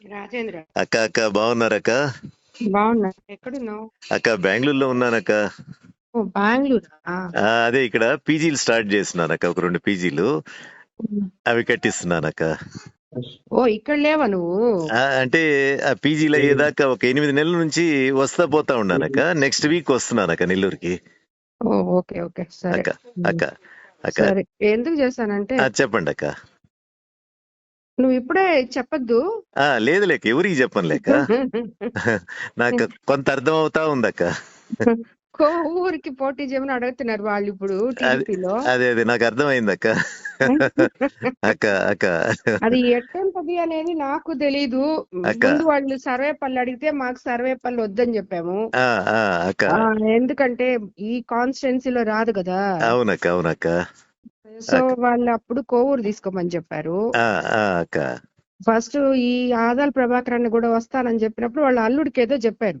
రాజేంద్ర. అక్క అక్క బాగున్నారక్క బాగున్నా. ఎక్కడున్నావు? అక్క బెంగళూరులో ఉన్నానక్క ఓ బెంగళూరు? ఆ, అదే ఇక్కడ పీజీలు స్టార్ట్ చేస్తున్నానక్క ఒక రెండు పీజీలు. అవి కట్టిస్తున్నానక్క ఓ ఇక్కడ లేవా నువ్వు? ఆ, అంటే ఆ పీజీలు అయ్యేదాకా ఒక ఎనిమిది నెలల నుంచి వస్తా పోతా ఉన్నానక్క నెక్స్ట్ వీక్ వస్తున్నానక్క నెల్లూరుకి. ఓకే ఓకే సరే. అక్క అక్క అక్క. ఎందుకు చేశానంటే చెప్పండి అక్క. నువ్వు ఇప్పుడే చెప్పొద్దు. ఆ, లేదు లేక ఎవరికి చెప్పను లేక? నాకు కొంత అర్థం అవుతా ఉందక్క. ఊరికి పోటీ చేయమని అడుగుతున్నారు వాళ్ళు ఇప్పుడు అదే అదే నాకు అర్థమైంది అక్క అక్క. అక్క అది ఎట్టంటది అనేది నాకు తెలీదు. ముందు వాళ్ళు సర్వేపల్లి అడిగితే మాకు సర్వేపల్లి వద్దని చెప్పాము. ఎందుకంటే ఈ కాన్స్టిట్యున్సీలో రాదు కదా. అవునక్క అవునక్క. సో వాళ్ళు అప్పుడు కోవూరు తీసుకోమని చెప్పారు. ఫస్ట్ ఈ ఆదాల్ ప్రభాకర్ అన్న కూడా వస్తానని చెప్పినప్పుడు వాళ్ళ అల్లుడికి ఏదో చెప్పారు.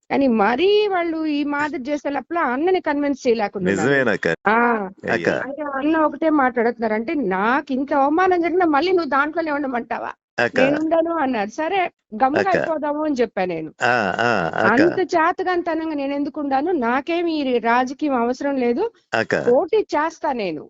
కానీ మరీ వాళ్ళు ఈ మాదిరి చేసేటప్పుడు అన్నని కన్విన్స్ చేయలేకుండా అంటే అన్న ఒకటే మాట్లాడుతున్నారు. అంటే నాకు ఇంత అవమానం జరిగినా మళ్ళీ నువ్వు దాంట్లోనే ఉండమంటావా? అక్క. నేను ఉండను అన్నారు. సరే గమ్ముగా. అయిపోదాము అని చెప్పా నేను. అంత చేతగాంతనంగా నేను ఎందుకు ఉండాను? నాకేమి ఈ రాజకీయం అవసరం లేదు. పోటీ చేస్తా నేను.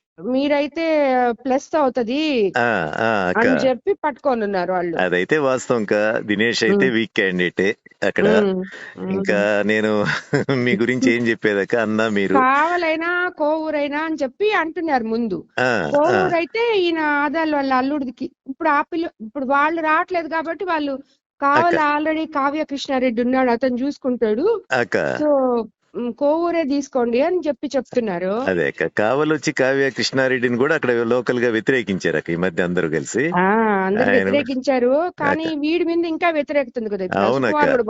మీరైతే ప్లస్ అవుతది. అని చెప్పి పట్టుకొని ఉన్నారు వాళ్ళు. అదైతే వాస్తవం కా. దినేష్ అయితే. వీక్ క్యాండిడేటే అక్కడ. ఇంకా నేను మీ గురించి ఏం చెప్పేదక్క? అన్నా మీరు. కావాలైనా కోవూరైనా అని చెప్పి అంటున్నారు ముందు. కోవూరు అయితే ఈయన ఆదాలు వాళ్ళ అల్లుడికి. ఇప్పుడు ఆ పిల్ల ఇప్పుడు వాళ్ళు రావట్లేదు కాబట్టి వాళ్ళు కావాలి ఆల్రెడీ కావ్య కృష్ణారెడ్డి ఉన్నాడు. అతను చూసుకుంటాడు. సో కోవూరే తీసుకోండి అని చెప్పి చెప్తున్నారు. అదే అక్క కావలొచ్చి కావ్య కృష్ణారెడ్డిని కూడా అక్కడ లోకల్గా వ్యతిరేకించారు ఈ మధ్య అందరూ కలిసి. అందరు వ్యతిరేకించారు కానీ వీడి మీద ఇంకా వ్యతిరేకుతుంది కదా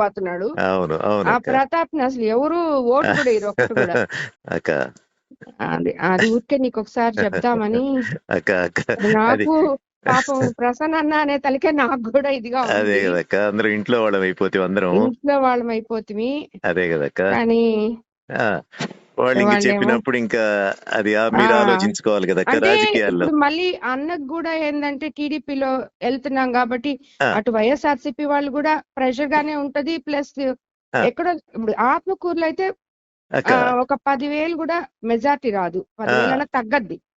పోతున్నాడు. అవును అవును ఆ ప్రతాప్ అసలు ఎవరు ఓటు కూడా ఒక్కటి కూడా. అక్క. అది అది ఊరికే నీకు ఒకసారి అది నాకు పాపం ప్రసన్న అన్న అనే తలకే నాకు కూడా ఇదిగా అదే కదక్క అందరూ ఇంట్లో వాళ్ళం అయిపోతే అందరం. ఇంట్లో వాళ్ళం అయిపోతుంది అదే కదక్క. కానీ వాళ్ళు ఇంక చెప్పినప్పుడు ఇంకా అది మీరు. ఆలోచించుకోవాలి అంటే రాజకీయాల్లో. మళ్ళీ అన్నకు కూడా ఏంటంటే టీడీపీలో వెళ్తున్నాం కాబట్టి. అటు వైఎస్ఆర్సీపీ వాళ్ళు కూడా ప్రెషర్ గానే ఉంటది. ప్లస్. ఎక్కడో ఇప్పుడు ఆత్మకూరులో అయితే ఒక పదివేలు కూడా మెజార్టీ రాదు. పదివేలన్నా తగ్గద్ది.